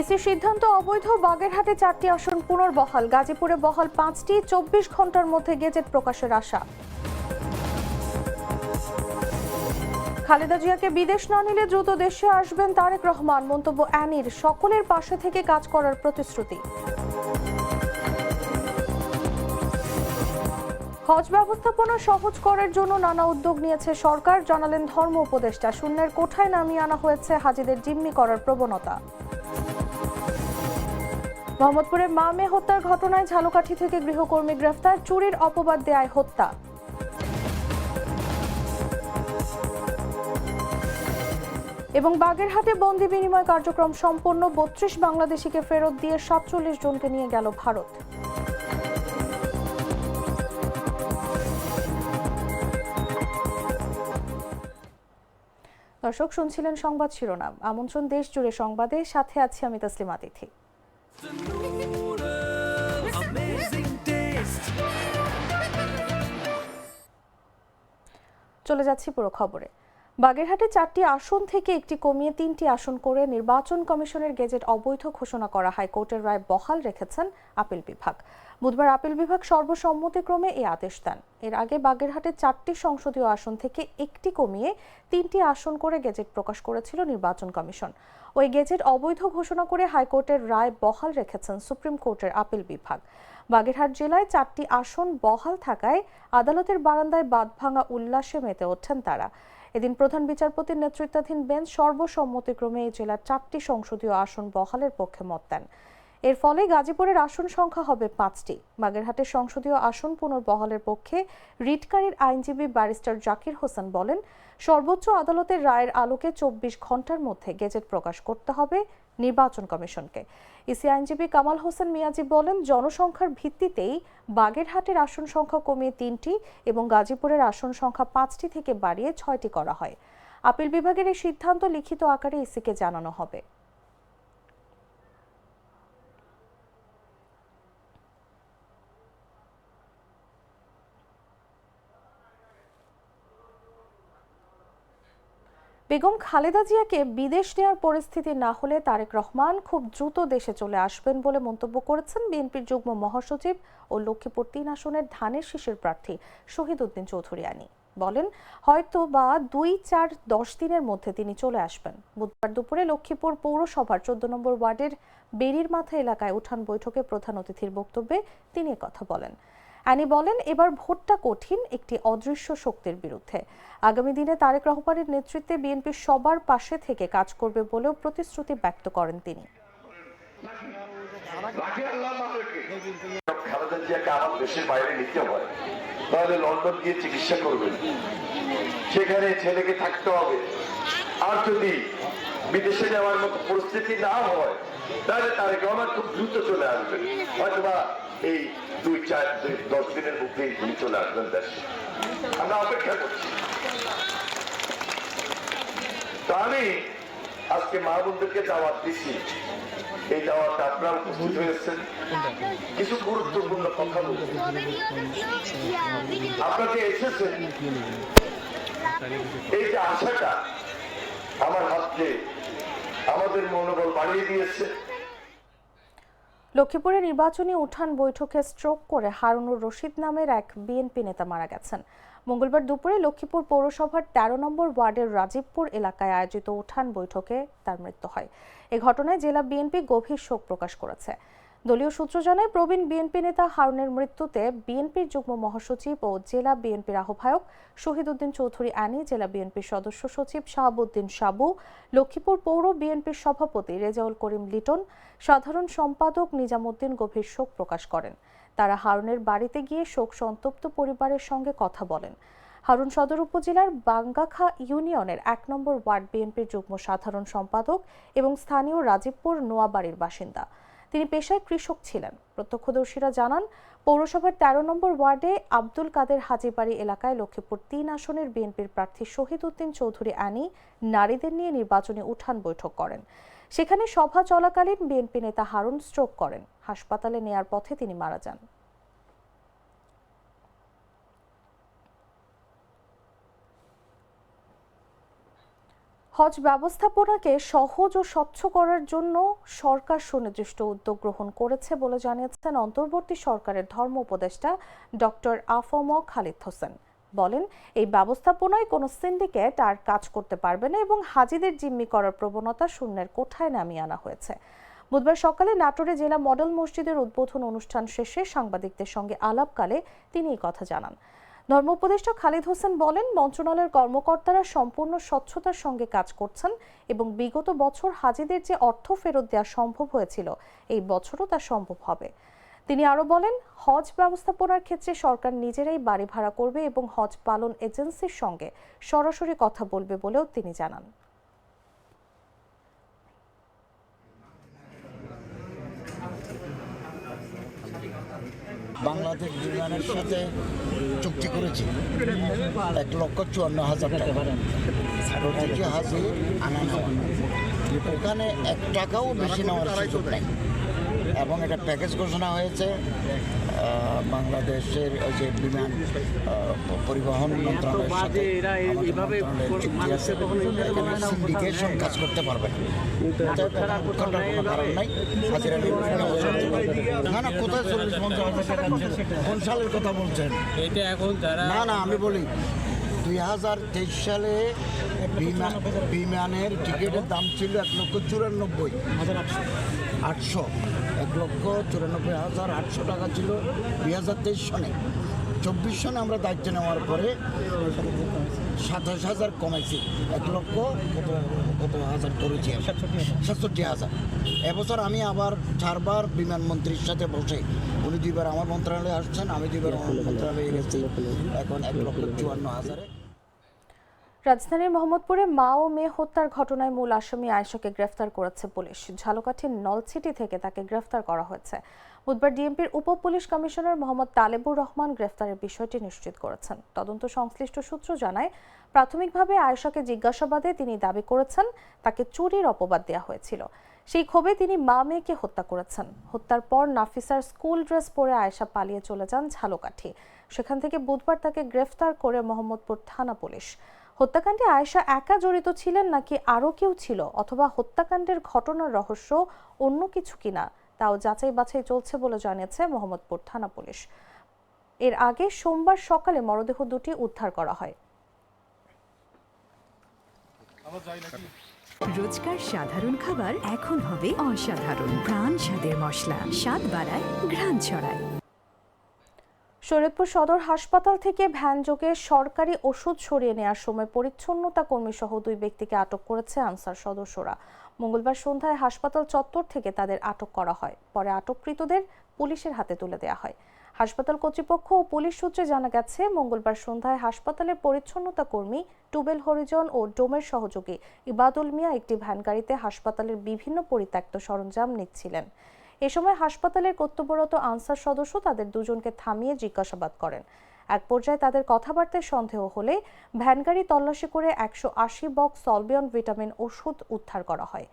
ইসির সিদ্ধান্ত অবৈধ। বাগেরহাটে চারটি আসন পুনর্বহাল। গাজীপুরে বহাল পাঁচটি, চব্বিশ ঘণ্টার মধ্যে গেজেট প্রকাশের আশা। খালেদা জিয়াকে বিদেশ না নিলে দ্রুত দেশে আসবেন তারেক রহমান। মন্তব্য অ্যানির, সকলের পাশে থেকে কাজ করার প্রতিশ্রুতি। হজ ব্যবস্থাপনা সহজ করার জন্য নানা উদ্যোগ নিয়েছে সরকার, জানালেন ধর্ম উপদেষ্টা। শূন্যের কোঠায় নামিয়ে আনা হয়েছে হাজিদের জিম্মি করার প্রবণতা। মোহাম্মদপুরে মা মেয়ে হত্যার ঘটনায় ঝালকাঠি থেকে গৃহকর্মী গ্রেফতার, চুরির অপবাদ দেয় হত্যা। এবং বাগেরহাটে বন্দি বিনিময় কার্যক্রম সম্পন্ন, বত্রিশ বাংলাদেশিকে ফেরত দিয়ে সাতচল্লিশ জনকে নিয়ে গেল ভারত। দর্শক, শুনছিলেন সংবাদ শিরোনাম। আমন্ত্রণ দেশ জুড়ে সংবাদে, সাথে আছি আমি তসলিমা তিথি। amazing taste. চলে যাচ্ছি পুরো খবরে। বাগেরহাটে চারটি আসন থেকে একটি কমিয়ে তিনটি আসন করে নির্বাচন কমিশনের গেজেট অবৈধ ঘোষণা করা হাইকোর্টের রায় বহাল রেখেছেন আপিল বিভাগ। বুধবার আপিল বিভাগ সর্বসম্মতিক্রমে এই আদেশ দেন। এর আগে বাগেরহাটে চারটি সংসদীয় আসন থেকে একটি কমিয়ে তিনটি আসন করে গেজেট প্রকাশ করেছিল নির্বাচন কমিশন। ওই গেজেট অবৈধ ঘোষণা করে হাইকোর্টের রায় বহাল রেখেছেন সুপ্রিম কোর্টের আপিল বিভাগ। বাগেরহাট জেলায় চারটি আসন বহাল থাকায় আদালতের বারান্দায় বাঁধভাঙা উল্লাসে মেতে ওঠেন তারা। এদিন প্রধান বিচারপতির নেতৃত্বাধীন বেঞ্চ সর্বসম্মতিক্রমে এই জেলার চারটি সংসদীয় আসন বহালের পক্ষে মত দেন। এর ফলে গাজীপুরের আসন সংখ্যা হবে পাঁচটি। বাগেরহাটের সংসদীয় আসন পুনর্বহালের পক্ষে রিটকারীর আইনজীবী ব্যারিস্টার জাকির হোসেন বলেন, সর্বোচ্চ আদালতের রায়ের আলোকে চব্বিশ ঘণ্টার মধ্যে গেজেট প্রকাশ করতে হবে নির্বাচন কমিশনকে। ইসি আইনজীবী কামাল হোসেন মিয়াজি বলেন, জনসংখ্যার ভিত্তিতেই বাগেরহাটের আসন সংখ্যা কমিয়ে তিনটি এবং গাজীপুরের আসন সংখ্যা পাঁচটি থেকে বাড়িয়ে ছয়টি করা হয়। আপিল বিভাগের এই সিদ্ধান্ত লিখিত আকারে ইসিকে জানানো হবে। বেগম খালেদা জিয়াকে বিদেশ নেওয়ার পরিস্থিতি না হলে তারেক রহমান খুব দ্রুত দেশে চলে আসবেন বলে মন্তব্য করেছেন বিএনপির যুগ্ম মহাসচিব ও লক্ষ্মীপুর তিন আসনের ধানের শীষের প্রার্থী শহীদ উদ্দিন চৌধুরী আনি বলেন, হয়তো বা দুই চার দশ দিনের মধ্যে তিনি চলে আসবেন। বুধবার দুপুরে লক্ষ্মীপুর পৌরসভার চোদ্দ নম্বর ওয়ার্ডের বেরির মাথা এলাকায় উঠান বৈঠকে প্রধান অতিথির বক্তব্যে তিনি কথা বলেন। অ্যানি বলেন, এবার ভোটটা কঠিন একটি অদৃশ্য শক্তির বিরুদ্ধে। আগামী দিনে তারেক রহমানের নেতৃত্বে বিএনপি সবার পাশে থেকে কাজ করবে বলেও প্রতিশ্রুতি ব্যক্ত করেন তিনি। তাহলে লন্ডন গিয়ে চিকিৎসা করবেন। সেখানে ছেলেকে থাকতে হবে। আর যদি বিদেশে যাওয়ার মতো পরিস্থিতি না হয়, তাহলে তারেক রহমান খুব দ্রুত চলে আসবেন। এই দুই চার দুই দশ দিনের মধ্যেই তিনি চলে আসবেন দেশে। আমরা অপেক্ষা করছি। তো আমি আজকে মা বোনদেরকে দাওয়াত দিচ্ছি এই দাওয়াতে আপনারা উপস্থিত হয়েছেন। কিছু গুরুত্বপূর্ণ কথা যে এসেছেন এই যে আশাটা আমার হাতকে আমাদের মনোবল বাড়িয়ে দিয়েছে। লক্ষ্মীপুরে নির্বাচনী উঠান বৈঠকে স্ট্রোক করে হারুনুর রশিদ নামের এক বিএনপি নেতা মারা গেছেন। মঙ্গলবার দুপুরে লক্ষ্মীপুর পৌরসভার তেরো নম্বর ওয়ার্ডের রাজীবপুর এলাকায় আয়োজিত উঠান বৈঠকে তার মৃত্যু হয়। এ ঘটনায় জেলা বিএনপি গভীর শোক প্রকাশ করেছে। দলীয় সূত্র জানায়, প্রবীণ বিএনপি নেতা হারুনের মৃত্যুতে বিএনপির যুগ্ম মহাসচিব ও জেলা বিএনপির আহ্বায়ক শহীদ উদ্দিন চৌধুরী আনি, জেলা বিএনপির সদস্য সচিব শাহাবুদ্দিন সাবু, লক্ষ্মীপুর পৌর বিএনপির সভাপতি রেজাউল করিম লিটন, সাধারণ সম্পাদক নিজামুদ্দিন গভীর শোক প্রকাশ করেন। তারা হারুনের বাড়িতে গিয়ে শোক সন্তপ্ত পরিবারের সঙ্গে কথা বলেন। হারুন সদর উপজেলার বাঙ্গাখা ইউনিয়নের এক নম্বর ওয়ার্ড বিএনপির যুগ্ম সাধারণ সম্পাদক এবং স্থানীয় রাজীবপুর নোয়াবাড়ির বাসিন্দা। তিনি পেশায় কৃষক ছিলেন। প্রত্যক্ষদর্শীরা জানান, পৌরসভার তেরো নম্বর ওয়ার্ডে আব্দুল কাদের হাজিবাড়ি এলাকায় লক্ষ্মীপুর তিন আসনের বিএনপির প্রার্থী শহীদ উদ্দিন চৌধুরী আনি নারীদের নিয়ে নির্বাচনী উঠান বৈঠক করেন। সেখানে সভা চলাকালীন বিএনপি নেতা হারুন স্ট্রোক করেন। হাসপাতালে নেয়ার পথে তিনি মারা যান। হজ ব্যবস্থাপনাকে সহজ ও স্বচ্ছ করার জন্য সরকার সুনির্দিষ্ট উদ্যোগ গ্রহণ করেছে বলে জানিয়েছেন অন্তর্বর্তী সরকারের ধর্ম উপদেষ্টা ডক্টর আফম খালিদ হোসেন। বলেন, এই ব্যবস্থাপনায় কোনো সিন্ডিকেট আর কাজ করতে পারবে না এবং হাজিদের জিম্মি করার প্রবণতা শূন্যের কোঠায় নামিয়ে আনা হয়েছে। বুধবার সকালে নাটোরে জেলা মডেল মসজিদের উদ্বোধন অনুষ্ঠান শেষে সাংবাদিকদের সঙ্গে আলাপকালে তিনি এই কথা জানান। ধর্ম উপদেষ্টা খালিদ হোসেন বলেন, মন্ত্রণালয়ের কর্মকর্তারা সম্পূর্ণ স্বচ্ছতার সঙ্গে কাজ করছেন এবং বিগত বছর হাজিদের যে অর্থ ফেরত দেওয়া সম্ভব হয়েছিল, এই বছরও তা সম্ভব হবে। তিনি আরও বলেন, হজ ব্যবস্থাপনার ক্ষেত্রে সরকার নিজেরাই বাড়ি ভাড়া করবে এবং হজ পালন এজেন্সির সঙ্গে সরাসরি কথা বলবে বলেও তিনি জানান। বাংলাদেশ বিমানের সাথে চুক্তি করেছি। এক লক্ষ চুয়ান্ন হাজার টাকা। হাজে আনা ওখানে এক টাকাও বেশি নেওয়ার সুযোগ নেই। এবং এটা প্যাকেজ ঘোষণা হয়েছে বাংলাদেশের যে বিমান পরিবহন মন্ত্রণালয়ের সাথে। এখানে সিন্ডিকেশন কাজ করতে পারবে। কোনো নাই। না না কোথায় চল্লিশ পঞ্চাশ সালের কথা বলছেন? এটা এখন যারা না না আমি বলি দুই হাজার তেইশ সালে বিমান বিমানের টিকিটের দাম ছিল এক লক্ষ চুরানব্বই। আটশো এক লক্ষ চুরানব্বই হাজার আটশো টাকা ছিল দুই হাজার তেইশ সনে। চব্বিশ সনে আমরা দায়িত্ব নেওয়ার পরে সাতাশ হাজার কমাইছি এক লক্ষ কত কত হাজার করেছি সাতষট্টি হাজার। এবছর আমি আবার চারবার বিমানমন্ত্রীর সাথে বসে উনি দুইবার আমার মন্ত্রণালয়ে আসছেন আমি দুইবার আমার মন্ত্রণালয়ে গেছি। এখন এক লক্ষ চুয়ান্ন হাজারে। রাজধানীর মোহাম্মদপুরে মা ও মেয়ে হত্যার ঘটনায় মূল আসামি আয়েশাকে গ্রেফতার করেছে পুলিশ। ঝালকাঠির নলছিটি থেকে তাকে গ্রেফতার করা হয়েছে। বুধবার ডিএমপির উপ পুলিশ কমিশনার মোহাম্মদ তালেবুর রহমান গ্রেফতারের বিষয়টি নিশ্চিত করেছেন। তদন্ত সংশ্লিষ্ট সূত্র জানায়, প্রাথমিকভাবে আয়েশাকে জিজ্ঞাসাবাদে তিনি দাবি করেছেন, তাকে চুরির অপবাদ দেওয়া হয়েছিল। সেই ক্ষোভে তিনি মা মেয়েকে হত্যা করেছেন। হত্যার পর নাফিসার স্কুল ড্রেস পরে আয়েশা পালিয়ে চলে যান ঝালকাঠি। সেখান থেকে বুধবার তাকে গ্রেফতার করে মোহাম্মদপুর থানা পুলিশ। হত্যাকাণ্ডে আয়েশা একা জড়িত ছিলেন নাকি আরও কেউ ছিল? অথবা হত্যাকাণ্ডের ঘটনার রহস্য অন্য কিছু কিনা? তাও যাচাই বাছাই চলছে বলে জানিয়েছে মোহাম্মদপুর থানা পুলিশ। এর আগে সোমবার সকালে মরদেহ দুটি উদ্ধার করা হয়। রোজকার সাধারণ খাবার এখন হবে অসাধারণ। প্রাণ স্বাদের মশলা, স্বাদ বাড়ায়, ঘ্রাণ ছড়ায়। শরীয়তপুর সদর হাসপাতাল থেকে ভ্যানযোগে সরকারি ওষুধ সরিয়ে নেওয়ার সময় পরিচ্ছন্নতা কর্মী সহ দুই ব্যক্তিকে আটক করেছে আনসার সদস্যরা। মঙ্গলবার সন্ধ্যায় হাসপাতাল চত্বর থেকে তাদের আটক করা হয়। পরে আটককৃতদের পুলিশের হাতে তুলে দেওয়া হয়। হাসপাতাল কর্তৃপক্ষ ও পুলিশ সূত্রে জানা গেছে, মঙ্গলবার সন্ধ্যায় হাসপাতালের পরিচ্ছন্নতা কর্মী টুবেল হরিজন ও ডোমের সহযোগী ইবাদুল মিয়া একটি ভ্যান গাড়িতে হাসপাতালের বিভিন্ন পরিত্যক্ত সরঞ্জাম নিচ্ছিলেন। এ সময় হাসপাতালের কর্তব্যরত আনসার সদস্য তাদের দুজনকে থামিয়ে জিজ্ঞাসাবাদ করেন। এক পর্যায়ে তাদের কথাবার্তায় সন্দেহ হলে ভ্যানগাড়ি তল্লাশি করে একশো আশি বক্স সলবিয়ন ভিটামিন ওষুধ উদ্ধার করা হয়।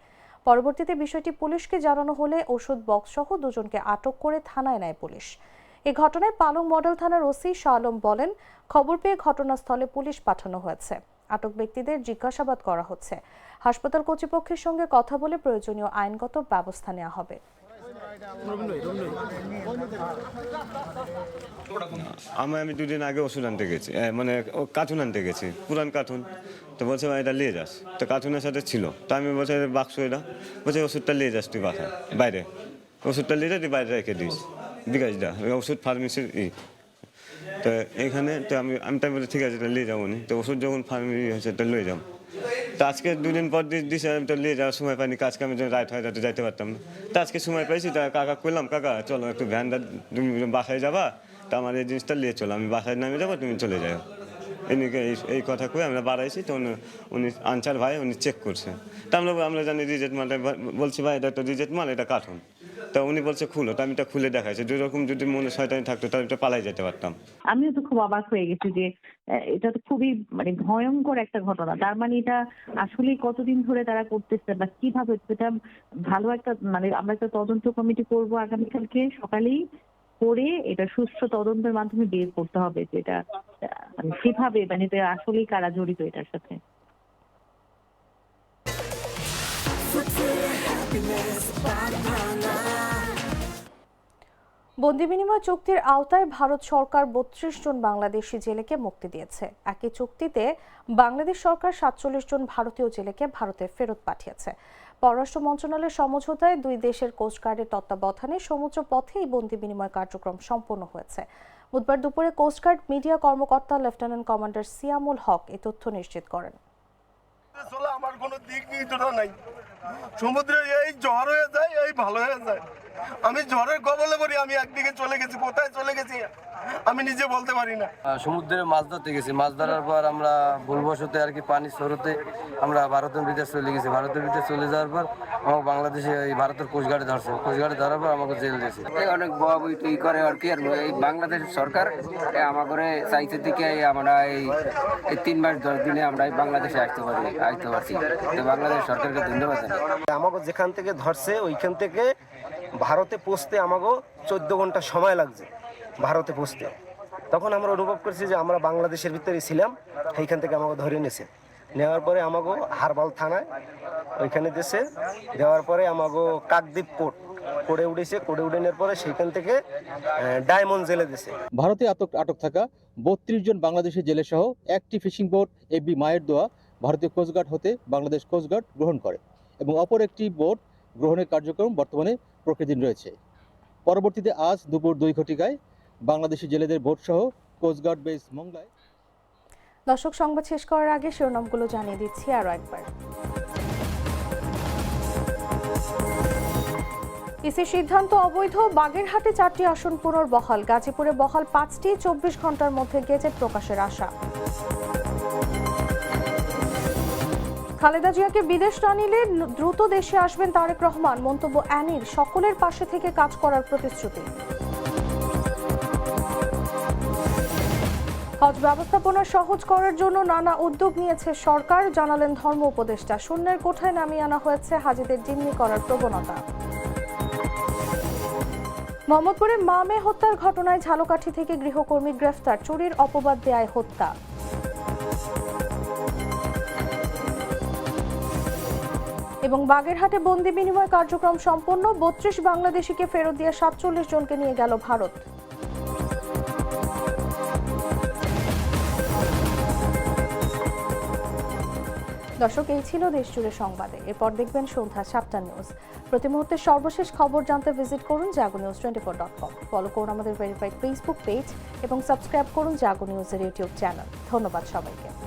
পরবর্তীতে বিষয়টি পুলিশকে জানানো হলে ওষুধ বক্স সহ দুজনকে আটক করে থানায় নেয় পুলিশ। এ ঘটনায় পালং মডেল থানার ওসি শাহ আলম বলেন, খবর পেয়ে ঘটনাস্থলে পুলিশ পাঠানো হয়েছে। আটক ব্যক্তিদের জিজ্ঞাসাবাদ করা হচ্ছে। হাসপাতাল কর্তৃপক্ষের সঙ্গে কথা বলে প্রয়োজনীয় আইনগত ব্যবস্থা নেওয়া হবে। আমি আমি দুদিন আগে ওষুধ আনতে গেছি। মানে কার্টুন আনতে গেছি, পুরান কার্টুন। তো বলছে এটা নিয়ে যাস। তো কার্টুনের সাথে ছিল। তো আমি বলছি বাক্স এটা। বলছে, ওষুধটা নিয়ে যাস তুই বাসায়, বাইরে। ওষুধটা নিয়ে যা, তুই বাইরে রেখে দিস। বিকাশ দা ওষুধ ফার্মেসির ই। তো এখানে, তো আমি আমি তাই বলি ঠিক আছে, এটা নিয়ে যাব নি। তো ওষুধ যখন ফার্মেসি হয়েছে তো নিয়ে যাব। তো আজকে দুদিন পর দিছে, আমি তো নিয়ে যাওয়ার সময় পাইনি, কাজকে আমি রাইট হয় যাইতে পারতাম। না তো আজকে সময় পাইছি, তা কাকা কইলাম, কাকা, চলো একটু ভ্যানটা তুমি বাসায় যাবা, তা আমার এই জিনিসটা নিয়ে চলো, আমি বাসায় নামে যাব, তুমি চলে যাও। এনেকে এই কথা কই আমরা বাড়াইছি, তো উনি- আনসার ভাই, উনি চেক করছে। তা আমরা আমরা জানি রিজেক্ট মালটা বলছি, ভাই, এটা তো রিজেট মাল, এটা কার্টুন তা উনি বলছে খুলো। তো আমি এটা খুলে দেখাইছি। যেরকম যদি মনে শয়তানি থাকতো তাহলে এটা পালাই যেতে পারতাম। আমিও তো খুব অবাক হয়ে গেছি যে এটা তো খুবই মানে ভয়ঙ্কর একটা ঘটনা। তার মানে এটা আসলে কতদিন ধরে তারা করতেছে বা কীভাবে? এটা ভালো একটা মানে আমরা একটা তদন্ত কমিটি করব আগামীকালকে সকালেই করে এটা সুষ্ঠু তদন্তের মাধ্যমে বের করতে হবে যে এটা মানে কীভাবে? মানে এটা আসলেই কারা জড়িত এটার সাথে? বন্দি বিনিময় চুক্তির আওতায় ভারত সরকার বত্রিশ জন বাংলাদেশি জেলেকে মুক্তি দিয়েছে। একই চুক্তিতে বাংলাদেশ সরকার সাতচল্লিশ জন ভারতীয় জেলেকে ভারতে ফেরত পাঠিয়েছে। পররাষ্ট্র মন্ত্রণালয়ের সমঝোতায় দুই দেশের কোস্টগার্ডের তত্ত্বাবধানে সমুদ্র পথে এই বন্দি বিনিময় কার্যক্রম সম্পন্ন হয়েছে। বুধবার দুপুরে কোস্টগার্ড মিডিয়া কর্মকর্তা লেফটেন্যান্ট কমান্ডার সিয়ামুল হক এ তথ্য নিশ্চিত করেন। আমার কোনো দিক নির্দেশনা নাই। সমুদ্রে এই ঝড় হয়ে যায় এই ভালো হয়ে যায়। আমি ঝড়ের কবলে পড়ি আমি একদিকে চলে গেছি কোথায় চলে গেছি? আমি নিজে বলতে পারি না। সমুদ্রে মাছ ধরতে গেছি। মাছ ধরার পর আমরা ভুলবশতে আর কি পানি স্রোতে আমরা ভারতের বিদেশ চলে গেছি। ভারতের বিদেশ চলে যাওয়ার পর আমাকে বাংলাদেশে এই ভারতের কোস্টগার্ডে ধরছে। কোস্টগার্ডে ধরার পর আমাকে জেল দিয়েছে। অনেক বড় ই করে আর কি। আর এই বাংলাদেশ সরকার করে চাইতে থেকে আমরা এই তিন মাস দশ দিনে আমরা এই বাংলাদেশে আসতে পারি আসতে পারছি। তো বাংলাদেশ সরকারকে ধন্যবাদ। আমাকে যেখান থেকে ধরছে, ওইখান থেকে ভারতে পৌঁছতে আমাকে চোদ্দ ঘণ্টা সময় লাগছে ভারতে পৌঁছতে। তখন আমরা অনুভব করছি যে আমরা বাংলাদেশের ভিতরে ছিলাম, সেইখান থেকে আমাকে ধরে নিয়েছে নেওয়ার পরে আমাকে হারবাল থানায় ওইখানে দিয়েছে দেওয়ার পরে আমাকে কাকদ্বীপ কোর্ট করে উঠেছে। করে উঠে নেওয়ার পরে সেইখান থেকে ডায়মন্ড জেলে দিয়েছে ভারতে আটক আটক থাকা বত্রিশ জন বাংলাদেশের জেলে সহ একটি ফিশিং বোট এবি মায়ের দোয়া ভারতীয় কোস্টগার্ড হতে বাংলাদেশ কোস্টগার্ড গ্রহণ করে। এবং অপর একটি বোট গ্রহণের কার্যক্রম বর্তমানে প্রকৃতিন রয়েছে। পরবর্তীতে আজ দুপুর দুই ঘটিকায় বাংলাদেশি জেলেদের বোট সহ কোস্টগার্ড বেস মংলায়। দর্শক, সংবাদ শেষ করার আগে শিরোনামগুলো জানিয়ে দিচ্ছি আরও একবার। ইসি সিদ্ধান্ত অবৈধ, বাগেরহাটে চারটি আসন পুনর্বহাল, গাজীপুরে বহাল পাঁচটি, চব্বিশ ঘণ্টার মধ্যে গেজেট প্রকাশের আশা। খালেদা জিয়াকে বিদেশ না নিলে দ্রুত দেশে আসবেন তারেক রহমান। মন্তব্য অ্যানির সকলের পাশে থেকে কাজ করার প্রতিশ্রুতি। হজ ব্যবস্থাপনা সহজ করার জন্য নানা উদ্যোগ নিয়েছে সরকার, জানালেন ধর্ম উপদেষ্টা। শূন্যের কোঠায় নামিয়ে আনা হয়েছে হাজিদের জিম্মি করার প্রবণতা। মোহাম্মদপুরে মামে হত্যার ঘটনায় ঝালকাঠি থেকে গৃহকর্মী গ্রেফতার। চুরির অপবাদ দেয় হত্যা। এবং বাগেরহাটে বন্দি বিনিময় কার্যক্রম সম্পন্ন, বত্রিশ বাংলাদেশিকে ফেরত দিয়ে সাতচল্লিশ জনকে নিয়ে গেল ভারত। দর্শক, এই ছিল দেশ জুড়ে সংবাদে। এরপর দেখবেন সন্ধ্যা সাতটা নিউজ। প্রতি মুহূর্তে সর্বশেষ খবর জানতে ভিজিট করুন Jago news twenty four dot com follow করুন আমাদের ভেরিফাইড ফেসবুক পেজ এবং সাবস্ক্রাইব করুন জাগো নিউজের ইউটিউব চ্যানেল ধন্যবাদ সবাইকে।